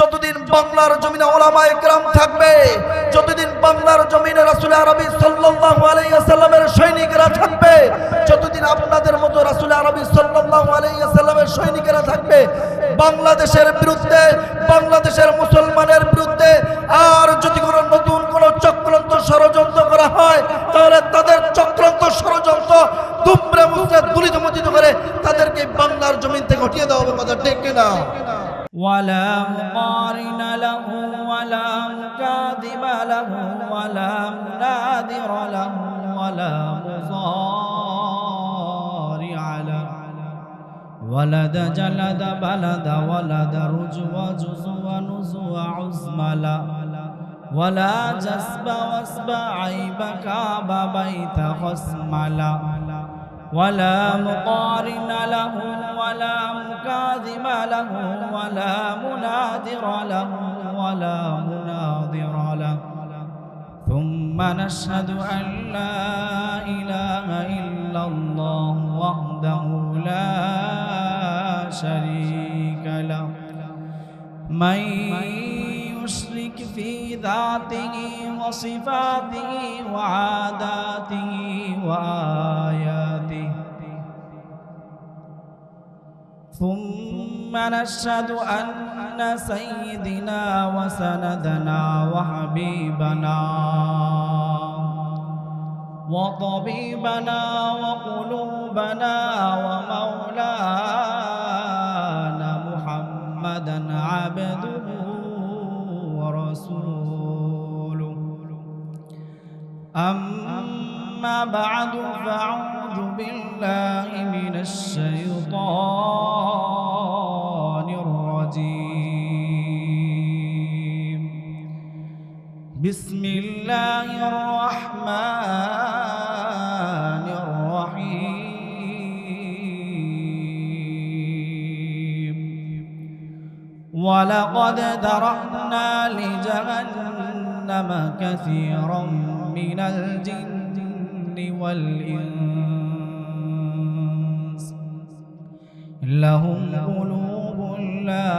যতদিন বাংলার জমিনে ওলামা একরাম থাকবে, যতদিন বাংলার জমিনে রাসুল আরবি সাল্লাল্লাহু আলাইহি সৈনিকেরা থাকবে, যতদিন আপনাদের মতো রাসুল আরবি সাল্লাল্লাহু আলাইহি সৈনিকেরা থাকবে, বাংলাদেশের বিরুদ্ধে, বাংলাদেশের মুসলমানের বিরুদ্ধে আর যদি কোনো নতুন কোনো চক্রান্ত ষড়যন্ত্র করা হয়, তাহলে তাদের চক্রান্ত ষড়যন্ত্র দুমড়ে মুচড়ে দুলিত করে তাদেরকে বাংলার জমিন থেকে হটিয়ে দেওয়া হবে, কথা ঠিক না ولا مقارن له ولا مكاذب له ولا مناذر له ولا مضارع له. ولد جلد بلد ولد رجو جزو نزو عزمل ولا جسب واسب عيب كاب بيت خصمل ولا مقارن له ولا مكاذب له ولا مناذر له ولا مناظر له. ثم نشهد أن لا إله إلا الله وحده لا شريك له. من يشرك في ذاته وصفاته وعاداته وآياته ثم نشهد أن سيدنا وسندنا وحبيبنا وطبيبنا وقلوبنا ومولانا محمدا عبده ورسوله. أما بعد فأعوذ بالله من الشيطان الرجيم. بسم الله الرحمن الرحيم. ولقد ذرأنا لجهنم كثيرا من الجن والإنس. لهم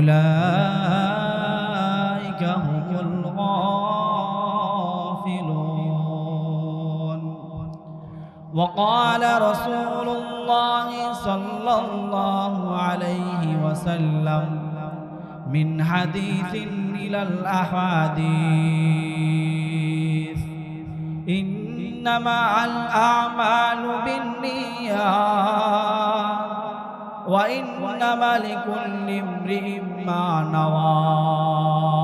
أولئك هم الغافلون. وقال رسول الله صلى الله عليه وسلم من حديث إلى الأحاديث إنما الأعمال بالنيات. وإنما لكل امرئ ما نوى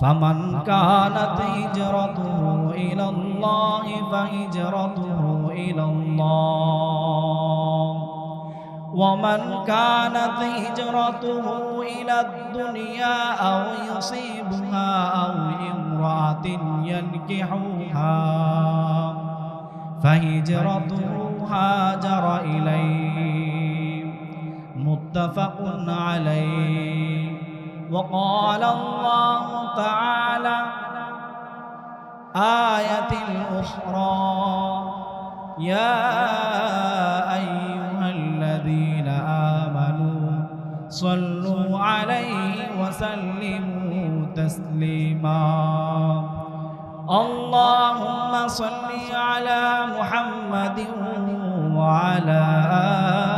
فمن كانت هجرته إلى الله فهجرته إلى الله ومن كانت هجرته إلى الدنيا أو يصيبها أو امرأة ينكحها فهجرته هاجر إليه متفق عليه. وقال الله تعالى آية الأخرى يا أيها الذين آمنوا صلوا عليه وسلموا تسليما. اللهم صل على محمد وعلى آل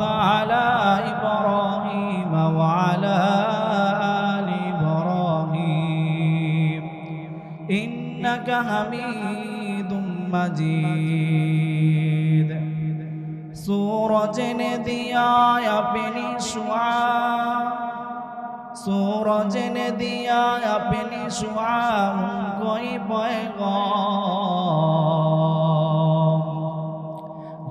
على إبراهيم وعلى آل إبراهيم إنك حميد مجيد सूरज ने दिया अपनी शुआ सूरज ने दिया अपनी शुआ उनको ही पैगाम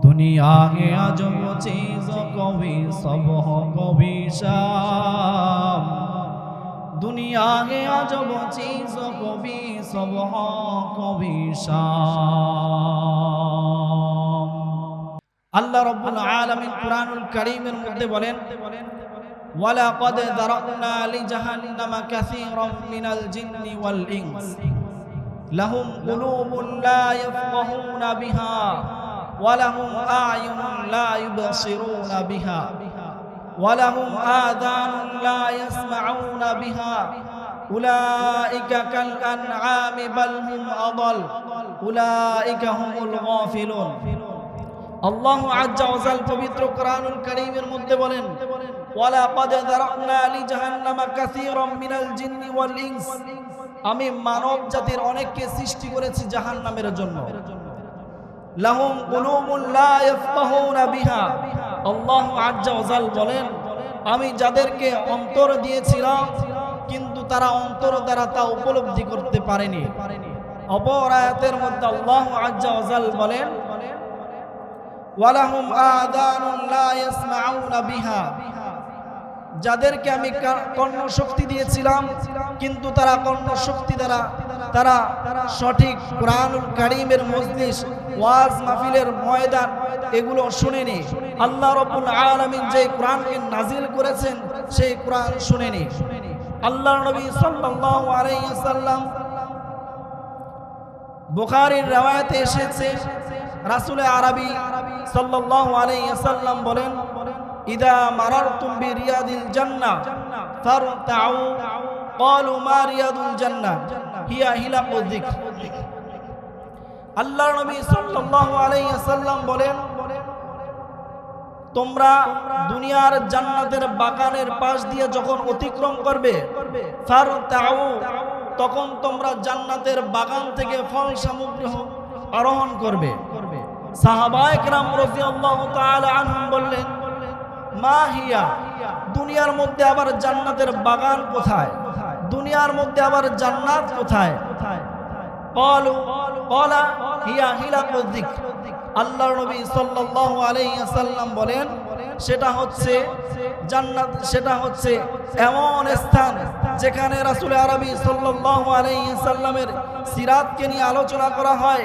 दुनिया के अजब चीजों কবি সবহ কবি শাম দুনিয়া গে আজব চিজ কবি সবহ কবি শাম আল্লাহ রব্বুল আলামিন কুরআনুল কারীমের মধ্যে বলেন, ওয়ালাকাদ দারানা লিজাহান্নামা কাসীরাম মিনাল জিন্নি ওয়াল ইনস। লাহুম কুলুবুন লা ইয়াফকাহুনা বিহা। ওয়ালাহুম আ'য়ুনুন লা ইউবসিরুনা বিহা, ওয়ালাহুম আযানুন লা ইয়াসমাউনা বিহা, উলাইকা কাল আনআমি বাল হুম আল্লাহ আজ্জা ওয়াজাল পবিত্র কোরআনুল কারীমের মধ্যে বলেন ওয়ালা ক্বাদ যারানা লি জাহান্নামা কাসীরাম মিনাল জিন্নি আমি মানব জাতির অনেককে সৃষ্টি করেছি জাহান্নামের জন্য। লাহুম কুলুবুন লা ইয়াফকাহুনা বিহা। আল্লাহ আজ্জা ওয়াজাল বলেন, আমি যাদেরকে অন্তর দিয়েছিলাম, কিন্তু তারা অন্তর দ্বারা তা উপলব্ধি করতে পারেনি। অপর আয়াতের মধ্যে আল্লাহ আজ্জা ওয়াজাল বলেন ওয়ালাহুম আদানুন লা বিহা। যাদেরকে আমি কর্ণ শক্তি দিয়েছিলাম, কিন্তু তারা কর্ণ শক্তি দ্বারা, তারা সঠিক কোরআনুল কারীমের মজলিস ওয়াজ মাহফিলের ময়দান, এগুলো শুনেনি। আল্লাহ রাব্বুল আলামিন যে কোরআনকে নাজিল করেছেন, সেই কোরআন শুনেনি। আল্লাহ নবী সাল্লাল্লাহু আলাইহি ওয়াসাল্লাম বুখারীর রাওয়ায়াতে এসেছে। রাসূল আরবি সাল্লাল্লাহু আলাইহি ওয়াসাল্লাম বলেন, ইদা মারারতুম বিরিয়াদিল জান্নাহ, ফারতাউ, ক্বালু মা রিয়াদুল জান্নাহ, হিয়া হিলাকু যিকর। আল্লাহর নবী সাল্লাল্লাহু আলাইহি ওয়াসাল্লাম বলেন তোমরা দুনিয়ার জান্নাতের বাগানের পাশ দিয়ে যখন অতিক্রম করবে ফারতাউ তখন তোমরা জান্নাতের বাগান থেকে ফল সামগ্রী আরোহণ করবে সাহাবায়ে کرام রাদিয়াল্লাহু তাআলা আনহুম বললেন মা হিয়া দুনিয়ার মধ্যে আবার জান্নাতের বাগান কোথায় দুনিয়ার মধ্যে আবার জান্নাত কোথায় قالوا কলা হিয়া হিলা কদ্দিক আল্লাহ নবী সাল্লাহ আলাইসাল্লাম বলেন, সেটা হচ্ছে জান্নাত, সেটা হচ্ছে এমন স্থান যেখানে রাসুল আরবি সাল্লাহ আলাইসাল্লামের সিরাতকে নিয়ে আলোচনা করা হয়।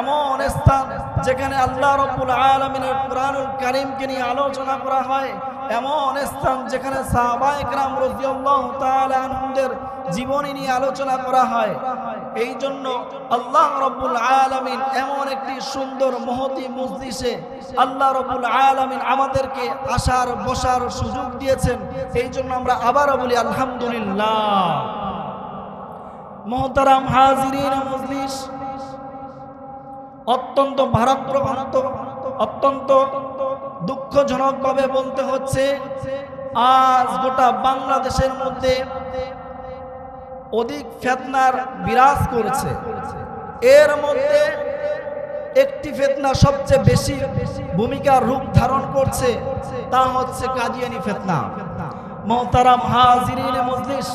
এমন স্থান যেখানে আল্লাহ রব্বুল আলমিনের কোরআনুল করিমকে নিয়ে আলোচনা করা হয়। এমন স্থান যেখানে সাহবাইকরাম রজিউল্লাহ জীবনী নিয়ে আলোচনা করা হয়। এই জন্য আল্লাহ রবুল আয়ালামিন এমন একটি সুন্দর মহতি মসজিষে আল্লাহ রবুল আয়ালামিন আমাদেরকে আসার, বসার সুযোগ দিয়েছেন। এই জন্য আমরা আবারও বলি আলহামদুলিল্লাহ। মহতারাম হাজির মজলিস অত্যন্ত ভারত অত্যন্ত দুঃখজনকভাবে বলতে হচ্ছে, আজ গোটা বাংলাদেশের মধ্যে অধিক ফেতনার বিরাজ করছে। এর মধ্যে একটি ফেতনা সবচেয়ে বেশি ভূমিকার রূপ ধারণ করছে, তা হচ্ছে কাদিয়ানি ফেতনা। মোহতারাম হাজিরিন মজলিস,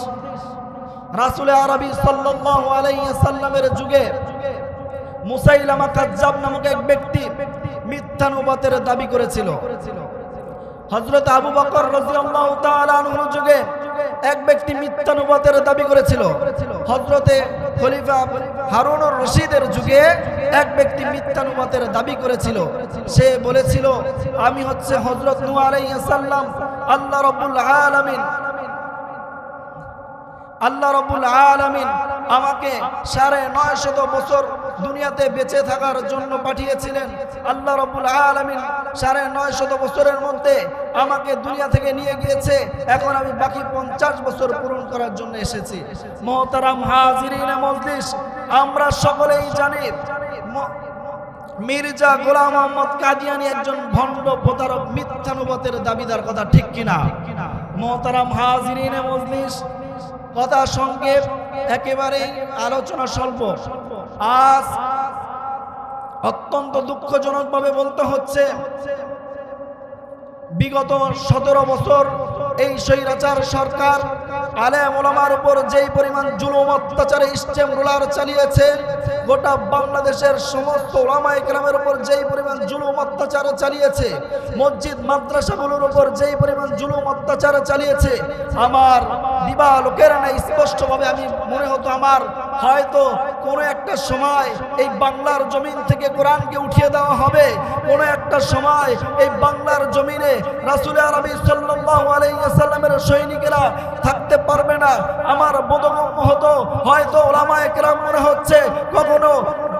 রাসূল আরবি সাল্লামের যুগে মুসাইলামা কাজ্জাব নামক এক ব্যক্তি মিথ্যানুবাতের দাবি করেছিল। হযরত আবু বকর যুগে এক ব্যক্তি মিথ্যানুবাতের দাবি করেছিল। হযরতে খলিফা হারুনুর রশিদের যুগে এক ব্যক্তি মিথ্যানুবাতের দাবি করেছিল। সে বলেছিল, আমি হচ্ছে হজরত আলাইহিস আল্লাহ রাব্বুল আলামিন। আল্লাহ রবুল আলামিন আমাকে সাড়ে নয় শত বছর দুনিয়াতে বেঁচে থাকার জন্য পাঠিয়েছিলেন। আল্লাহ রবুল আলামিন সাড়ে নয় শত বছরের মধ্যে আমাকে দুনিয়া থেকে নিয়ে গিয়েছে। এখন আমি বাকি পঞ্চাশ বছর পূরণ করার জন্য এসেছি। মোহতারাম হাজিরিন, মজলিস, আমরা সকলেই জানি মির্জা গোলাম মোহাম্মদ কাদিয়ানি একজন ভণ্ড প্রতারক মিথ্যানুবতের দাবিদার কথা ঠিক কিনা? মোহতারাম হাজিরিনে, মজলিস, কথা সংক্ষেপ একেবারেই আলোচনা স্বল্প। আজ অত্যন্ত দুঃখজনকভাবে বলতে হচ্ছে, বিগত সতেরো বছর এই স্বৈরাচার সরকার, আলেম ওলামার উপর যেই পরিমাণ জুলুম, অত্যাচারে স্টেম রোলার চালিয়েছে, গোটা বাংলাদেশের সমস্ত ওলামা ইকরামের উপর যেই পরিমাণ জুলুম, অত্যাচার চালিয়েছে, মসজিদ, মাদ্রাসাগুলোর উপর যেই পরিমাণ জুলুম, অত্যাচার চালিয়েছে, আমার দিবা লোকের না স্পষ্টভাবে আমি মনে হতো আমার হয়তো কোনো একটা সময় এই বাংলার জমিন থেকে কোরআনকে উঠিয়ে দেওয়া হবে। কোনো একটা সময় এই বাংলার জমিনে রাসুল আরবি সাল্লাল্লাহু আলাইহি ওয়াসাল্লামের সৈনিকেরা থাকতে পারবে না। আমার বোধগম্য হতো, হয়তো ওলামা একরাম মনে হচ্ছে কখনো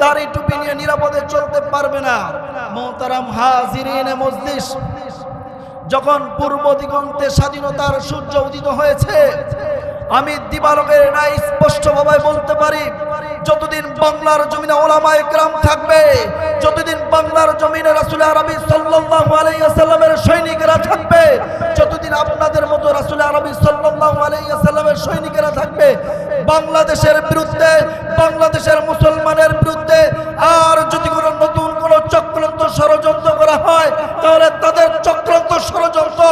দাড়ি টুপি নিয়ে নিরাপদে চলতে পারবে না। মোহতারাম হাজিরিনে মজলিস যখন পূর্ব দিগন্তে স্বাধীনতার সূর্য উদিত হয়েছে, আমি দিবালকের নাই স্পষ্টভাবে বলতে পারি, যতদিন বাংলার জমিনে ওলামা একরাম থাকবে, যতদিন বাংলার জমিনে রাসুল আরবি সাল্লাল্লাহু আলাইহি ওয়াসাল্লামের সৈনিকেরা থাকবে, যতদিন আপনাদের মতো রাসুল আরবি সাল্লাল্লাহু আলাইহি ওয়াসাল্লামের সৈনিকেরা থাকবে, বাংলাদেশের বিরুদ্ধে, বাংলাদেশের মুসলমানের বিরুদ্ধে আর যদি কোনো নতুন কোনো চক্রান্ত ষড়যন্ত্র করা হয়, তাহলে তাদের চক্রান্ত ষড়যন্ত্র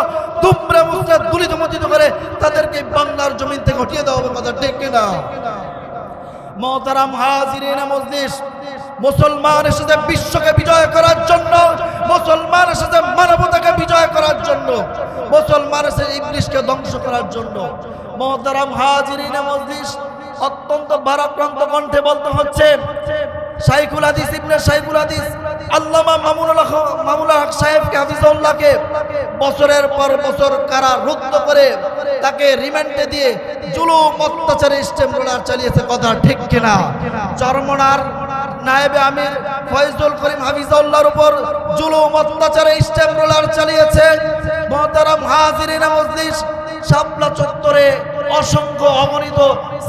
দুমড়ে মুচড়ে দুলিত মতিত করে তাদেরকে বাংলার জমিন থেকে হটিয়ে দেওয়া হবে কথা ঠিক কিনা? মহতারাম হাজিরিন মজলিস মুসলমান এসেছে বিশ্বকে বিজয় করার জন্য, মুসলমানের সাথে মানবতাকে বিজয় করার জন্য মুসলমান এসেছে ইংলিশকে ধ্বংস করার জন্য। মহতারাম হাজিরিন মজলিস, অত্যন্ত ভারাক্রান্ত কণ্ঠে বলতে হচ্ছে, শাইখুল হাদিস ইবনে শাইখুল হাদিস, আল্লামা মামুনুল হক মামুনুল হক সাহেবকে হাফিজউল্লাহকে বছরের পর বছর কারা রুদ্ধ করে তাকে রিমান্ডে দিয়ে জুলুম অত্যাচারে স্টেম রোলার চালিয়েছে কথা ঠিক কিনা? চরমনার নায়েবে আমির ফয়জুল করিম হাফিজউল্লাহর উপর জুলুম অত্যাচারে স্টেম রোলার চালিয়েছে। মহতারাম হাজিরিন মজলিস, শাপলা চত্বরে অসংখ্য অগণিত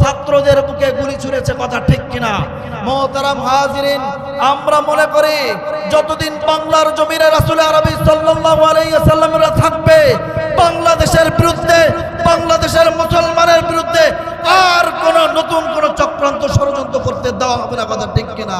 ছাত্রদের বুকে গুলি ছুড়েছে কথা ঠিক কিনা? মহতারাম হাজিরিন, আমরা মনে করি যতদিন বাংলার জমিনে রাসুল আরবি সাল্লাল্লাহু আলাইহি ওয়াসাল্লামরা থাকবে, বাংলাদেশের বিরুদ্ধে বাংলাদেশের মুসলমানের বিরুদ্ধে আর কোন নতুন কোন চক্রান্ত ষড়যন্ত্র করতে দেওয়া হবে না, কথা ঠিক কিনা?